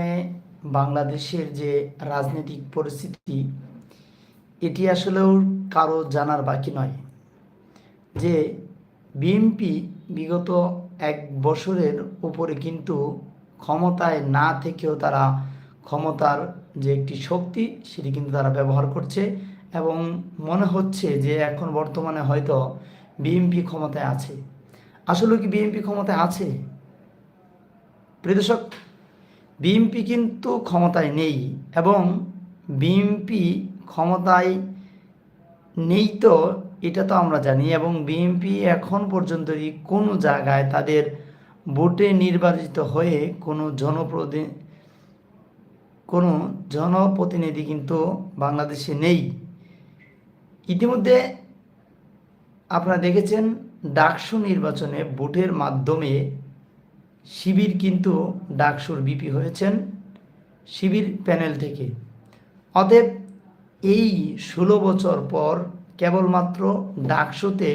বর্তমানে বাংলাদেশের যে রাজনৈতিক পরিস্থিতি, এটি আসলেও কারও জানার বাকি নয়। যে বিএনপি বিগত এক বছরের উপরে কিন্তু ক্ষমতায় না থেকেও তারা ক্ষমতার যে একটি শক্তি, সেটি কিন্তু তারা ব্যবহার করছে এবং মনে হচ্ছে যে এখন বর্তমানে হয়তো বিএনপি ক্ষমতায় আছে। আসলে কি বিএনপি ক্ষমতায় আছে? প্রিয় বিএনপি কিন্তু ক্ষমতায় নেই এবং বিএনপি ক্ষমতায় নেই তো, এটা তো আমরা জানি এবং বিএনপি এখন পর্যন্ত কোনো জায়গায় তাদের ভোটে নির্বাচিত হয়ে কোনো জনপ্রতি, কোনো জনপ্রতিনিধি কিন্তু বাংলাদেশে নেই। ইতিমধ্যে আপনারা দেখেছেন ডাকসু নির্বাচনে ভোটের মাধ্যমে শিবির কিন্তু ডাকসুর বিপি হয়েছেন শিবির প্যানেল থেকে। অতএব এই ষোলো বছর পর কেবলমাত্র ডাকসুতে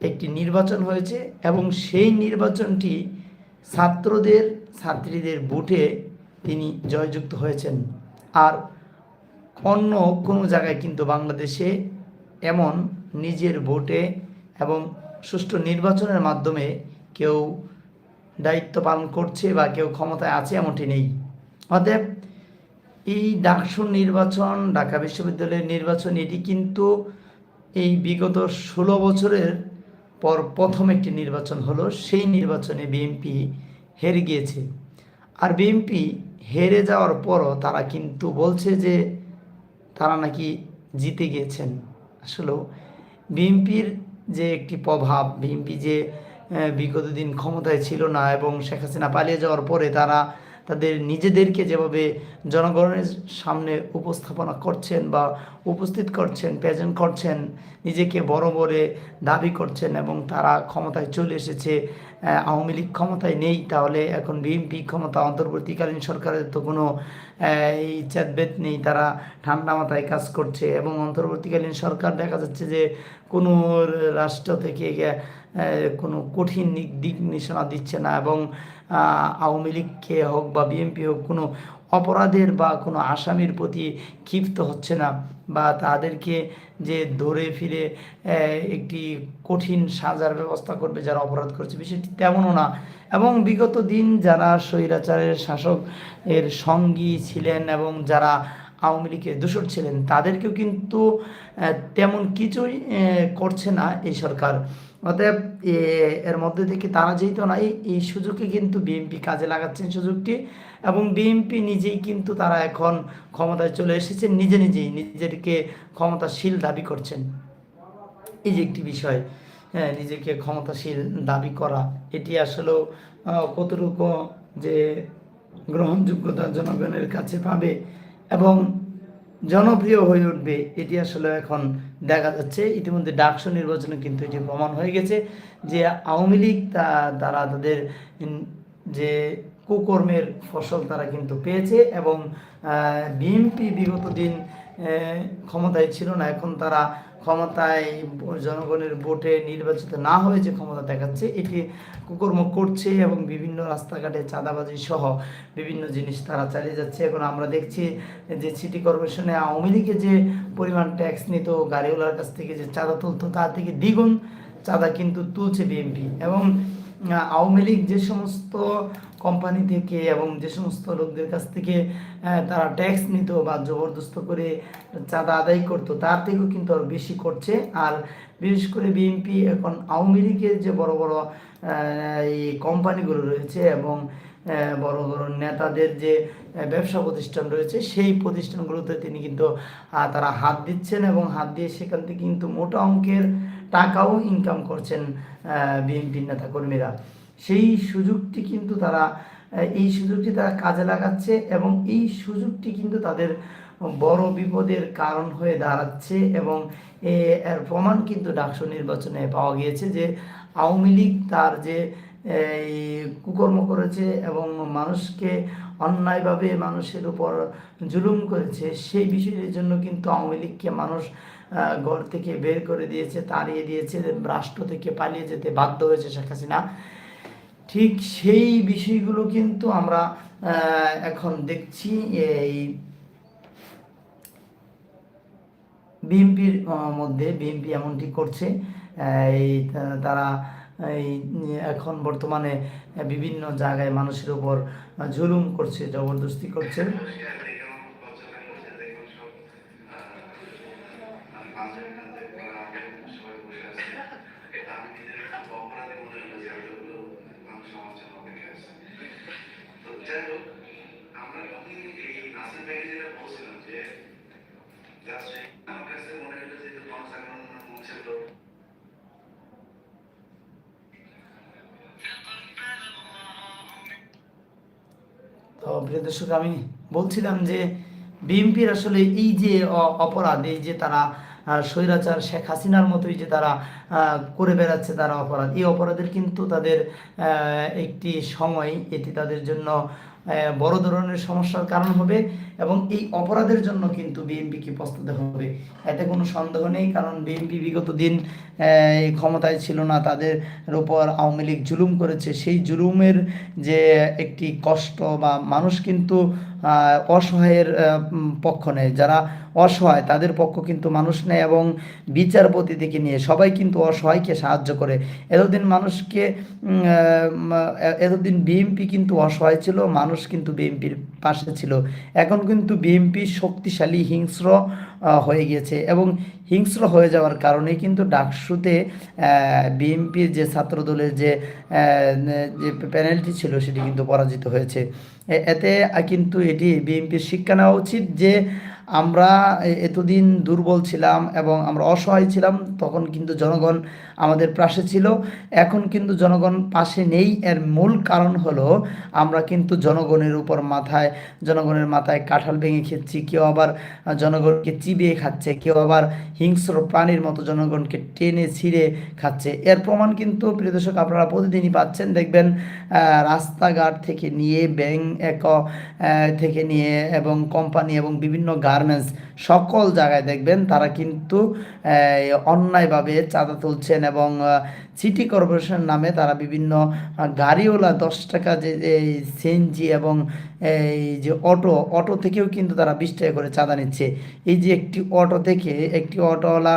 একটি নির্বাচন হয়েছে এবং সেই নির্বাচনটি ছাত্রদের, ছাত্রীদের ভোটে তিনি জয়যুক্ত হয়েছেন। আর অন্য কোনো জায়গায় কিন্তু বাংলাদেশে এমন নিজের ভোটে এবং সুষ্ঠু নির্বাচনের মাধ্যমে কেউ দায়িত্ব পালন করছে বা কেউ ক্ষমতায় আছে এমনটি নেই। অতএব এই ডাকসুর নির্বাচন, ঢাকা বিশ্ববিদ্যালয়ের নির্বাচন, এটি কিন্তু এই বিগত ষোলো বছরের পর প্রথম একটি নির্বাচন হলো। সেই নির্বাচনে বিএনপি হেরে গিয়েছে। আর বিএনপি হেরে যাওয়ার পরও তারা কিন্তু বলছে যে তারা নাকি জিতে গিয়েছেন। আসলেও বিএনপির যে একটি প্রভাব, বিএনপি যে বিগত দিন ক্ষমতায় ছিল না এবং শেখ হাসিনা পালিয়ে যাওয়ার পরে তারা তাদের নিজেদেরকে যেভাবে জনগণের সামনে উপস্থাপনা করছেন বা উপস্থিত করছেন প্রেজেন্ট করছেন, নিজেকে বড় বড়ে দাবি করছেন এবং তারা ক্ষমতায় চলে এসেছে আওয়ামী লীগ ক্ষমতায় নেই, তাহলে এখন বিএনপি ক্ষমতা অন্তর্বর্তীকালীন সরকারের তো কোনো চেতবেদ নেই, তারা ঠান্ডা মাথায় কাজ করছে এবং অন্তর্বর্তীকালীন সরকার দেখা যাচ্ছে যে কোনো রাষ্ট্র থেকে কোনো কঠিন দিক নিশানা দিচ্ছে না এবং আওয়ামী লীগকে হোক বা বিএনপি হোক কোনো অপরাধের বা কোনো আসামির প্রতি ক্ষিপ্ত হচ্ছে না বা তাদেরকে যে ধরে ফিরে একটি কঠিন সাজার ব্যবস্থা করবে যারা অপরাধ করছে বিষয়টি তেমনও না। এবং বিগত দিন যারা স্বৈরাচারের শাসক এর সঙ্গী ছিলেন এবং যারা আওয়ামী লীগের দূষর ছিলেন, তাদেরকেও কিন্তু তেমন কিছুই করছে না এই সরকার। অতএব এর মধ্যে থেকে তারা যেহেতু নাই, এই সুযোগকে কিন্তু বিএনপি কাজে লাগাচ্ছেন সুযোগটি এবং বিএনপি নিজেই কিন্তু তারা এখন ক্ষমতায় চলে এসেছেন নিজে নিজেই নিজেদেরকে ক্ষমতাশীল দাবি করছেন। এই যে একটি বিষয় হ্যাঁ নিজেকে ক্ষমতাশীল দাবি করা, এটি আসলেও কতটুকু যে গ্রহণযোগ্যতা জনগণের কাছে পাবে এবং জনপ্রিয় হয়ে উঠবে, এটি আসলে এখন দেখা যাচ্ছে। ইতিমধ্যে ডাকসু নির্বাচনে কিন্তু এটি প্রমাণ হয়ে গেছে যে আওয়ামী লীগ তারা তাদের যে কুকর্মের ফসল তারা কিন্তু পেয়েছে এবং বিএনপি বিগত দিন ক্ষমতায় ছিল না। এখন তারা ক্ষমতায় জনগণের ভোটে নির্বাচিত না হয়ে যে ক্ষমতা দেখাচ্ছে, এটি কুকর্ম করছে এবং বিভিন্ন রাস্তাঘাটে চাঁদাবাজি সহ বিভিন্ন জিনিস তারা চালিয়ে যাচ্ছে। এখন আমরা দেখছি যে সিটি কর্পোরেশনে আওয়ামী লীগে যে পরিমাণ ট্যাক্স নিত, গাড়িওয়ালার কাছ থেকে যে চাঁদা তুলতো তার থেকে দ্বিগুণ চাঁদা কিন্তু তুলছে বিএনপি। এবং আওয়ামী লীগ যে সমস্ত কোম্পানি থেকে এবং যে সমস্ত লোকদের কাছ থেকে তারা ট্যাক্স নিত বা জবরদস্ত করে চাঁদা আদায় করতো, তার থেকেও কিন্তু আরও বেশি করছে। আর বিশেষ করে বিএনপি এখন আওয়ামী লীগের যে বড় বড় এই কোম্পানিগুলো রয়েছে এবং বড় বড় নেতাদের যে ব্যবসা প্রতিষ্ঠান রয়েছে, সেই প্রতিষ্ঠানগুলোতে তিনি কিন্তু তারা হাত দিচ্ছেন এবং হাত দিয়ে সেখান থেকে কিন্তু মোটা অঙ্কের টাকাও ইনকাম করছেন বিএনপির নেতা কর্মীরা সেই সুযোগটি কিন্তু তারা, এই সুযোগটি তারা কাজে লাগাচ্ছে এবং এই সুযোগটি কিন্তু তাদের বড় বিপদের কারণ হয়ে দাঁড়াচ্ছে এবং এর প্রমাণ কিন্তু ডাকসু নির্বাচনে পাওয়া গিয়েছে যে আওয়ামী লীগ তার যে কুকর্ম করেছে এবং মানুষকে অন্যায়ভাবে মানুষের উপর জুলুম করেছে, সেই বিষয়ের জন্য কিন্তু আওয়ামী লীগকে মানুষ ঘর থেকে বের করে দিয়েছে, তাড়িয়ে দিয়েছে, রাষ্ট্র থেকে পালিয়ে যেতে বাধ্য হয়েছে শেখ হাসিনা। ঠিক সেই বিষয়গুলো কিন্তু আমরা এখন দেখছি এই বিএনপির মধ্যে বিএনপি এমনটি করছে এই তারা, এই এখন বর্তমানে বিভিন্ন জায়গায় মানুষের উপর জুলুম করছে, জবরদস্তি করছে। প্রিয় দর্শক, আমি বলছিলাম যে বিএনপির আসলে এই যে অপরাধ, এই যে তারা স্বৈরাচার শেখ হাসিনার মতোই যে তারা করে বেড়াচ্ছে তারা অপরাধ, এই অপরাধের কিন্তু তাদের একটি সময়, এটি তাদের জন্য বড় ধরনের সমস্যার কারণ হবে। এবং এই অপরাধের জন্য কিন্তু বিএনপিকে প্রস্তুত হবে। এতে কোনো সন্দেহ নেই, কারণ বিএনপি বিগত দিন ক্ষমতায় ছিল না। তাদের উপর আওয়ামী লীগ জুলুম করেছে। সেই জুলুমের যে একটি কষ্ট বা মানুষ কিন্তু অসহায়ের পক্ষ নেয়। যারা অসহায়, তাদের পক্ষ কিন্তু মানুষ নেয় এবং বিচারপতি থেকে নিয়ে সবাই কিন্তু অসহায়কে সাহায্য করে। এতদিন মানুষকে এতদিন বিএনপি কিন্তু অসহায় ছিল, মানুষ কিন্তু বিএনপির পাশে ছিল। এখন কিন্তু বিএনপি শক্তিশালী হিংস্র হয়ে গিয়েছে এবং হিংস্র হয়ে যাওয়ার কারণে কিন্তু ডাকসুতে বিএনপির যে ছাত্রদলের যে যে প্যানেলটি ছিল সেটি কিন্তু পরাজিত হয়েছে। এতে কিন্তু এটি বিএনপির শিক্ষা নেওয়া উচিত যে আমরা এতদিন দুর্বল ছিলাম এবং আমরা অসহায় ছিলাম, তখন কিন্তু জনগণ আমাদের পাশে ছিল। এখন কিন্তু জনগণ পাশে নেই। এর মূল কারণ হলো আমরা কিন্তু জনগণের উপর মাথায়, জনগণের মাথায় কাঁঠাল ভেঙে খেচ্ছি। কেউ আবার জনগণকে চিবিয়ে খাচ্ছে, কেউ আবার হিংস্র প্রাণীর মতো জনগণকে টেনে ছিঁড়ে খাচ্ছে। এর প্রমাণ কিন্তু প্রিয় দর্শক, আপনারা প্রতিদিনই পাচ্ছেন। দেখবেন রাস্তাঘাট থেকে নিয়ে ব্যাংক থেকে নিয়ে এবং কোম্পানি এবং বিভিন্ন গার্মেন্টস সকল জায়গায় দেখবেন, তারা কিন্তু অন্যায়ভাবে চাঁদা তুলছেন এবং সিটি কর্পোরেশন নামে তারা বিভিন্ন গাড়িওয়ালা দশ টাকা যে এই সিএনজি এবং এই যে অটো অটো থেকেও কিন্তু তারা বিশ টাকা করে চাঁদা নিচ্ছে। এই যে একটি অটো থেকে, একটি অটোওয়ালা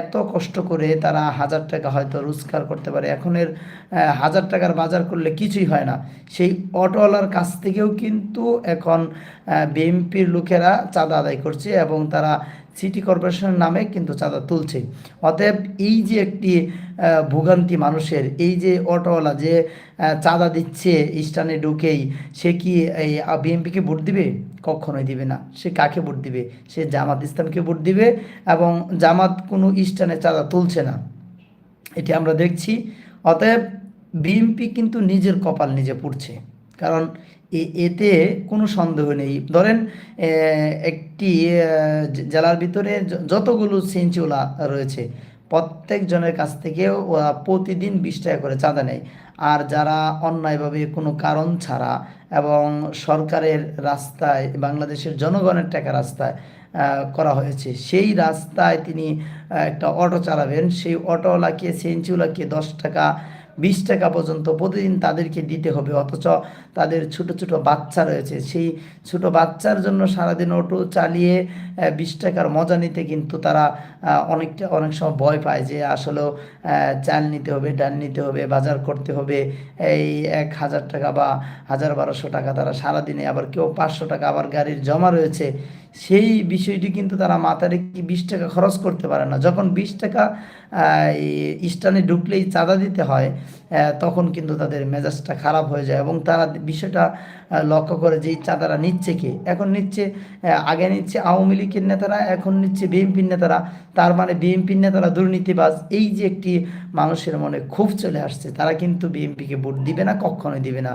এত কষ্ট করে তারা হাজার টাকা হয়তো রোজগার করতে পারে। এখনের হাজার টাকার বাজার করলে কিছুই হয় না। সেই অটোওয়ালার কাছ থেকেও কিন্তু এখন বিএমপির লোকেরা চাঁদা আদায় করছে এবং তারা সিটি কর্পোরেশনের নামে কিন্তু চাঁদা তুলছে। অতএব এই যে একটি ভোগান্তি মানুষের, এই যে অটোওয়ালা যে চাঁদা দিচ্ছে স্টানে ঢুকেই, সে কি এই বিএনপিকে ভোট দিবে? কখনোই দিবে না। সে কাকে ভোট দিবে? সে জামাত ইসলামকে ভোট দিবে এবং জামাত কোনো স্টানে চাঁদা তুলছে না। এটি আমরা দেখছি। অতএব বিএনপি কিন্তু নিজের কপাল নিজে পুড়ছে। কারণ এতে কোনো সন্দেহ নেই। ধরেন একটি জেলার ভিতরে যতগুলো সেঞ্চুলা রয়েছে, প্রত্যেকজনের কাছ থেকে ওরা প্রতিদিন বিশ টাকা করে চাঁদা নেয়। আর যারা অন্যায়ভাবে কোনো কারণ ছাড়া এবং সরকারের রাস্তায়, বাংলাদেশের জনগণের টাকা রাস্তায় করা হয়েছে, সেই রাস্তায় তিনি একটা অটো চালাবেন। সেই অটোওয়ালাকে সেঞ্চুলাকে দশ টাকা বিশ টাকা পর্যন্ত প্রতিদিন তাদেরকে দিতে হবে, অথচ তাদের ছোট ছোট বাচ্চা রয়েছে। সেই ছোট বাচ্চার জন্য সারাদিন অটো চালিয়ে বিশ টাকার মজা নিতে কিন্তু তারা অনেকটা, অনেক সময় ভয় পায় যে আসলেও চাল নিতে হবে, ডাল নিতে হবে, বাজার করতে হবে, এই এক হাজার টাকা বা হাজার বারোশো টাকা তারা সারাদিনে, আবার কেউ পাঁচশো টাকা আবার গাড়ির জমা রয়েছে। সেই বিষয়টি কিন্তু তারা মাথায় রেখে বিশ টাকা খরচ করতে পারে না। যখন বিশ টাকা স্টানে ঢুকলেই চাঁদা দিতে হয় তখন কিন্তু তাদের মেজাজটা খারাপ হয়ে যায় এবং তারা বিষয়টা লক্ষ্য করে যে চাঁদারা নিচ্ছে কে? এখন নিচ্ছে আগে নিচ্ছে আওয়ামী লীগের নেতারা, এখন নিচ্ছে বিএনপির নেতারা। তার মানে বিএনপির নেতারা দুর্নীতিবাজ। এই যে একটি মানুষের মনে ক্ষোভ চলে আসছে, তারা কিন্তু বিএনপিকে ভোট দিবে না, কখনোই দিবে না।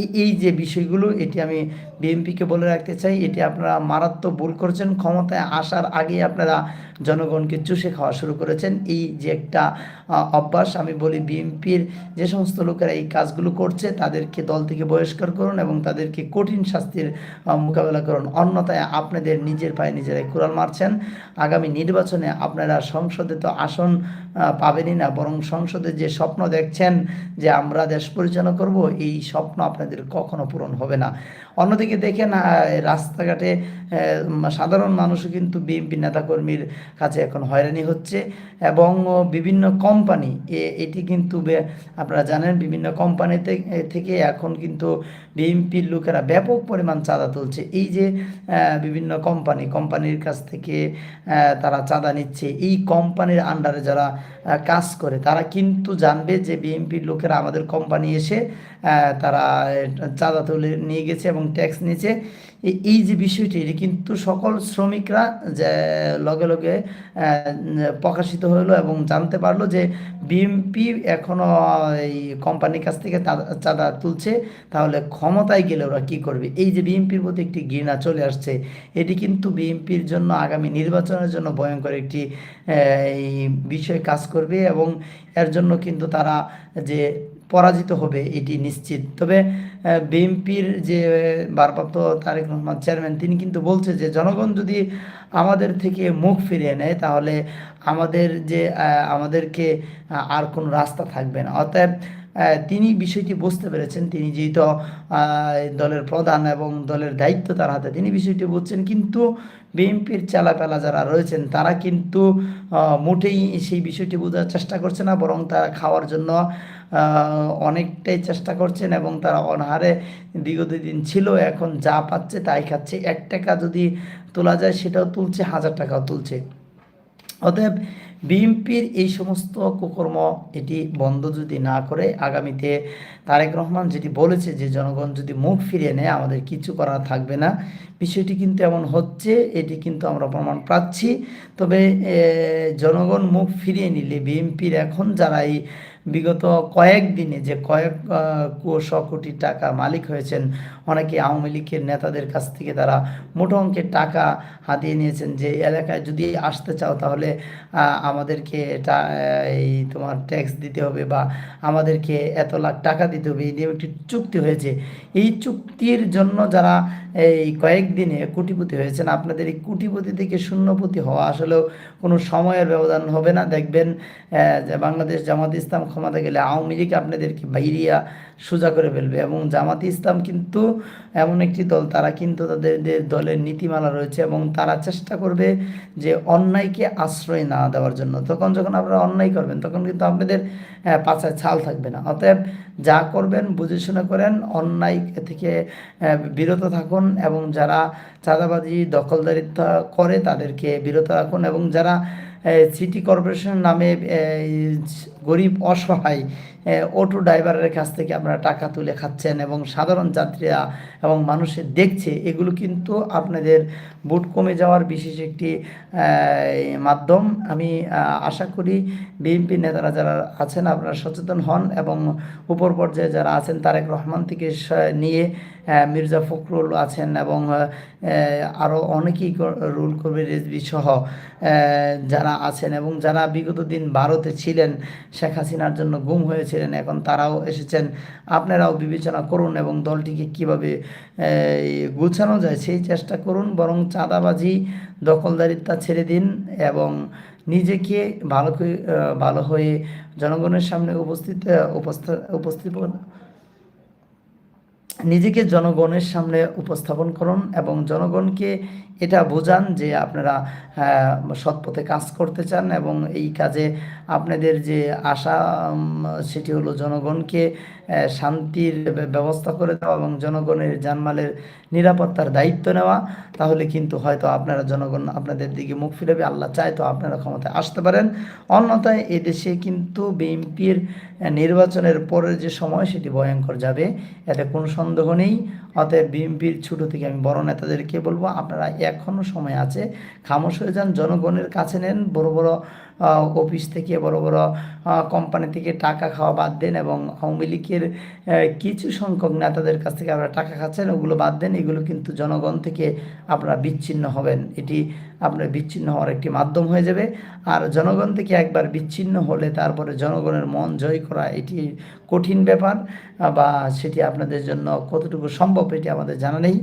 এই এই যে বিষয়গুলো, এটি আমি বিএনপিকে বলে রাখতে চাই, এটি আপনারা মারাত্মক ভুল করেছেন। ক্ষমতায় আসার আগে আপনারা জনগণকে চুষে খাওয়া শুরু করেছেন। এই যে একটা অভ্যাস, আমি বলি বিএনপির যে সমস্ত লোকেরা এই কাজগুলো করছে, তাদেরকে দল থেকে বহিষ্কার করুন এবং তাদেরকে কঠিন শাস্তির মোকাবেলা করুন। অন্যথায় আপনাদের নিজের পায়ে নিজেরাই কুড়াল মারছেন। আগামী নির্বাচনে আপনারা সংসদে তো আসন পাবেনই না, বরং সংসদে যে স্বপ্ন দেখছেন যে আমরা দেশ পরিচালনা করব, এই স্বপ্ন আপনাদের কখনো পূরণ হবে না। অন্যদিকে দেখেন রাস্তাঘাটে সাধারণ মানুষও কিন্তু বিএনপি নেতাকর্মীর কাছে এখন হয়রানি হচ্ছে এবং বিভিন্ন কোম্পানি এটি কিন্তু আপনারা জানেন বিভিন্ন কোম্পানিতে থেকে এখন কিন্তু বিএনপির লোকেরা ব্যাপক পরিমাণ চাঁদা তুলছে। এই যে বিভিন্ন কোম্পানি কোম্পানির কাছ থেকে তারা চাঁদা নিচ্ছে, এই কোম্পানির আন্ডারে যারা কাজ করে, তারা কিন্তু জানবে যে বিএনপির লোকেরা আমাদের কোম্পানি এসে তারা চাঁদা তুলে নিয়ে গেছে এবং ট্যাক্স নিয়েছে। এই- যে বিষয়টি, এটি কিন্তু সকল শ্রমিকরা যে, লগে লগে প্রকাশিত হলো এবং জানতে পারল যে বিএমপি এখনও এই কোম্পানির কাছ থেকে চাঁদা তুলছে। তাহলে ক্ষমতায় গেলে ওরা কী করবে? এই যে বিএনপির প্রতি একটি ঘৃণা চলে আসছে, এটি কিন্তু বিএনপির জন্য আগামী নির্বাচনের জন্য ভয়ঙ্কর একটি এই বিষয় কাজ করবে এবং এর জন্য কিন্তু তারা যে পরাজিত হবে, এটি নিশ্চিত। তবে বিএনপির যে ভারপ্রাপ্ত তারেক রহমান চেয়ারম্যান, তিনি কিন্তু বলছে যে, জনগণ যদি আমাদের থেকে মুখ ফিরিয়ে নেয়, তাহলে আমাদের যে আমাদেরকে আর কোনো রাস্তা থাকবে না। অতএব তিনি বিষয়টি বুঝতে পেরেছেন। তিনি যেহেতু দলের প্রধান এবং দলের দায়িত্ব তার হাতে, তিনি বিষয়টি বুঝছেন। কিন্তু বিএনপির চালাপেলা যারা রয়েছেন, তারা কিন্তু মোটেই সেই বিষয়টি বোঝার চেষ্টা করছে না, বরং তারা খাওয়ার জন্য অনেকটাই চেষ্টা করছেন এবং তারা অনাহারে বিগত দিন ছিল, এখন যা পাচ্ছে তাই খাচ্ছে। এক টাকা যদি তোলা যায়, সেটাও তুলছে, হাজার টাকাও তুলছে। অতএব বিএনপির এই সমস্ত কুকর্ম এটি বন্ধ যদি না করে, আগামীতে তারেক রহমান যেটি বলেছে যে জনগণ যদি মুখ ফিরিয়ে নেয়, আমাদের কিছু করা থাকবে না। বিষয়টি কিন্তু এমন হচ্ছে, এটি কিন্তু আমরা প্রমাণ পাচ্ছি। তবে জনগণ মুখ ফিরিয়ে নিলে বিএনপির এখন যারা এই বিগত কয়েক দিনে যে কয়েক কোশো কোটি টাকা মালিক হয়েছেন, অনেকে আওয়ামী লীগের নেতাদের কাছ থেকে তারা মোটা অঙ্কের টাকা হাতিয়ে নিয়েছেন যে এলাকায় যদি আসতে চাও তাহলে আমাদেরকে এটা এই তোমার ট্যাক্স দিতে হবে বা আমাদেরকে এত লাখ টাকা দিতে হবে, এই নিয়ে একটি চুক্তি হয়েছে। এই চুক্তির জন্য যারা এই কয়েকদিনে কোটিপতি হয়েছেন, আপনাদের এই কোটিপতি থেকে শূন্যপতি হওয়া আসলেও কোনো সময়ের ব্যবধান হবে না। দেখবেন বাংলাদেশ জামাত ইসলাম ক্ষমতা গেলে আওয়ামী লীগ আপনাদেরকে বাইরিয়া সোজা করে ফেলবে এবং জামাত ইসলাম কিন্তু এমন একটি দল, তারা কিন্তু তাদের দলের নীতিমালা রয়েছে এবং তারা চেষ্টা করবে যে অন্যায়কে আশ্রয় না দেওয়ার জন্য। তখন যখন আপনারা অন্যায় করবেন, তখন কিন্তু আপনাদের পাছায় ছাল থাকবে না। অতএব যা করবেন, বুঝে শুনে করেন, অন্যায় থেকে বিরত থাকুন এবং যারা চাঁদাবাজি, দখলদারিত্ব করে তাদেরকে বিরত রাখুন এবং যারা সিটি কর্পোরেশন নামে গরিব, অসহায় অটো ড্রাইভারের কাছ থেকে আপনারা টাকা তুলে খাচ্ছেন এবং সাধারণ যাত্রীরা এবং মানুষের দেখছে, এগুলো কিন্তু আপনাদের বুট কমে যাওয়ার বিশেষ একটি মাধ্যম। আমি আশা করি বিএনপি নেতারা যারা আছেন আপনারা সচেতন হন এবং উপর পর্যায়ে যারা আছেন তারেক রহমান থেকে নিয়ে মির্জা ফখরুল আছেন এবং আরও অনেকেই রুল কবির রেজবি সহ যারা আছেন এবং যারা বিগত দিন ভারতে ছিলেন শেখ হাসিনার জন্য গুম হয়েছিলেন, এখন তারাও এসেছেন। আপনারাও বিবেচনা করুন এবং দলটিকে কীভাবে গুছানো যায় সেই চেষ্টা করুন, বরং চাঁদাবাজি, দখলদারিত্ব ছেড়ে দিন এবং নিজেকে ভালো ভালো হয়ে জনগণের সামনে উপস্থিত উপস্থা, উপস্থাপন, নিজেকে জনগণের সামনে উপস্থাপন করুন এবং জনগণকে এটা বোঝান যে আপনারা সৎপথে কাজ করতে চান এবং এই কাজে আপনাদের যে আশা সেটি হলো জনগণকে শান্তির ব্যবস্থা করে দেওয়া এবং জনগণের জানমালের নিরাপত্তার দায়িত্ব নেওয়া, তাহলে কিন্তু হয়তো আপনারা জনগণ আপনাদের দিকে মুখ ফিরাবে। আল্লাহ চায় তো আপনারা ক্ষমতায় আসতে পারেন। অন্যথায় এদেশে কিন্তু বিএনপির নির্বাচনের পরের যে সময় সেটি ভয়ঙ্কর যাবে। এতে কোনো সন্দেহ নেই। অতএব বিএনপির ছোটো থেকে আমি বড় নেতাদেরকে বলব, আপনারা এখনও সময় আছে। খামোশ হয়ে যান জনগণের কাছে নেন বড় বড় অফিস থেকে বড় বড় কোম্পানি থেকে টাকা খাওয়া বাদ দেন এবং আওয়ামী লীগের কিছু সংখ্যক নেতাদের কাছ থেকে আপনারা টাকা খাচ্ছেন, ওগুলো বাদ দেন। এগুলো কিন্তু জনগণ থেকে আপনারা বিচ্ছিন্ন হবেন। এটি আপনার বিচ্ছিন্ন হওয়ার একটি মাধ্যম হয়ে যাবে। আর জনগণ থেকে একবার বিচ্ছিন্ন হলে তারপরে জনগণের মন জয় করা, এটি কঠিন ব্যাপার বা সেটি আপনাদের জন্য কতটুকু সম্ভব এটি আমাদের জানা নেই।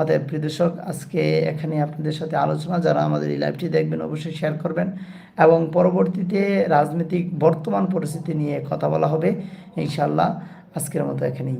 অতএব প্রিয় আজকে এখানে আপনাদের সাথে আলোচনা, যারা আমাদের এই লাইভটি দেখবেন অবশ্যই শেয়ার করবেন। এবং পরবর্তীতে রাজনৈতিক বর্তমান পরিস্থিতি নিয়ে কথা বলা হবে। ইনশাল্লাহ আজকের মতো এখানেই।